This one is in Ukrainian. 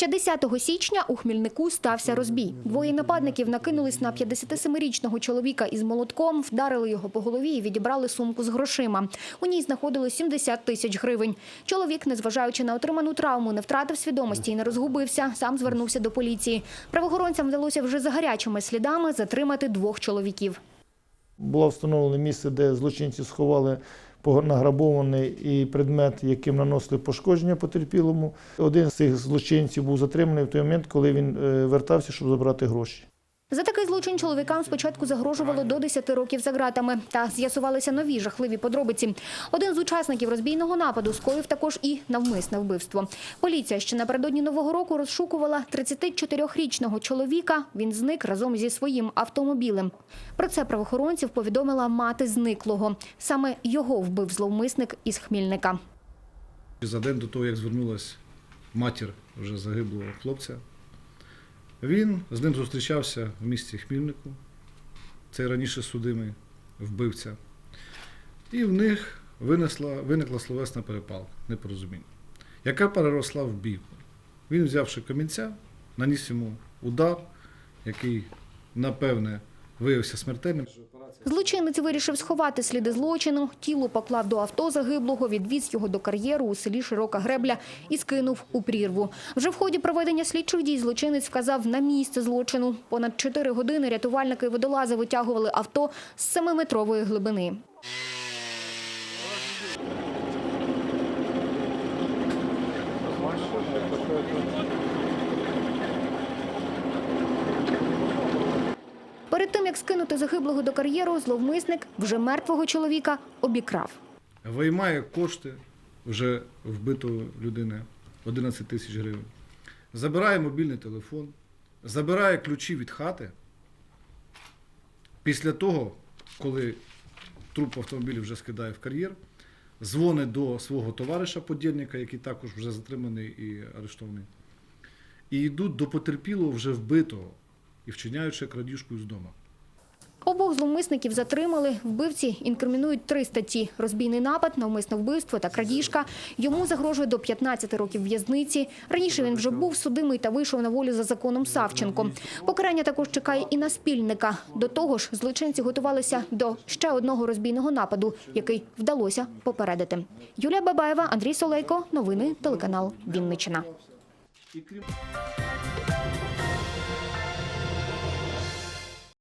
Ще 10 січня у Хмільнику стався розбій. Двоє нападників накинулись на 57-річного чоловіка із молотком, вдарили його по голові і відібрали сумку з грошима. У ній знаходилось 70 тисяч гривень. Чоловік, незважаючи на отриману травму, не втратив свідомості і не розгубився. Сам звернувся до поліції. Правоохоронцям вдалося вже за гарячими слідами затримати двох чоловіків. Було встановлено місце, де злочинці сховали награбований і предмет, яким наносили пошкодження потерпілому. Один з цих злочинців був затриманий в той момент, коли він е, вертався, щоб забрати гроші. За такий злочин чоловікам спочатку загрожувало до 10 років за ґратами. Та з'ясувалися нові жахливі подробиці. Один з учасників розбійного нападу скоїв також і навмисне вбивство. Поліція ще напередодні Нового року розшукувала 34-річного чоловіка. Він зник разом зі своїм автомобілем. Про це правоохоронців повідомила мати зниклого. Саме його вбив зловмисник із Хмільника. За день до того, як звернулася матір вже загиблого хлопця, він з ним зустрічався в місті Хмільнику, цей раніше судимий вбивця. І в них винесла, виникла словесна перепалка, непорозуміння, яка переросла в бійку. Він, взявши камінця, наніс йому удар, який, напевне, виявився смертельним. Злочинець вирішив сховати сліди злочину, тіло поклав до авто загиблого, відвіз його до кар'єру у селі Широка Гребля і скинув у прірву. Вже в ході проведення слідчих дій злочинець вказав на місце злочину. Понад чотири години рятувальники і водолази витягували авто з семиметрової глибини. Як скинути загиблого до кар'єру, зловмисник вже мертвого чоловіка обікрав. виймає кошти вже вбитої людини 11 тисяч гривень, забирає мобільний телефон, забирає ключі від хати. Після того, коли труп автомобіля вже скидає в кар'єр, дзвонить до свого товариша подільника, який також вже затриманий і арештований, і йдуть до потерпілого вже вбитого і вчиняючи крадіжку з дому. Обох зловмисників затримали. Вбивці інкримінують три статті: розбійний напад, навмисне вбивство та крадіжка. Йому загрожує до 15 років в'язниці. Раніше він вже був судимий та вийшов на волю за законом Савченко. Покарання також чекає і на спільника. До того ж, злочинці готувалися до ще одного розбійного нападу, який вдалося попередити. Юлія Бабаєва, Андрій Солейко. Новини телеканал крім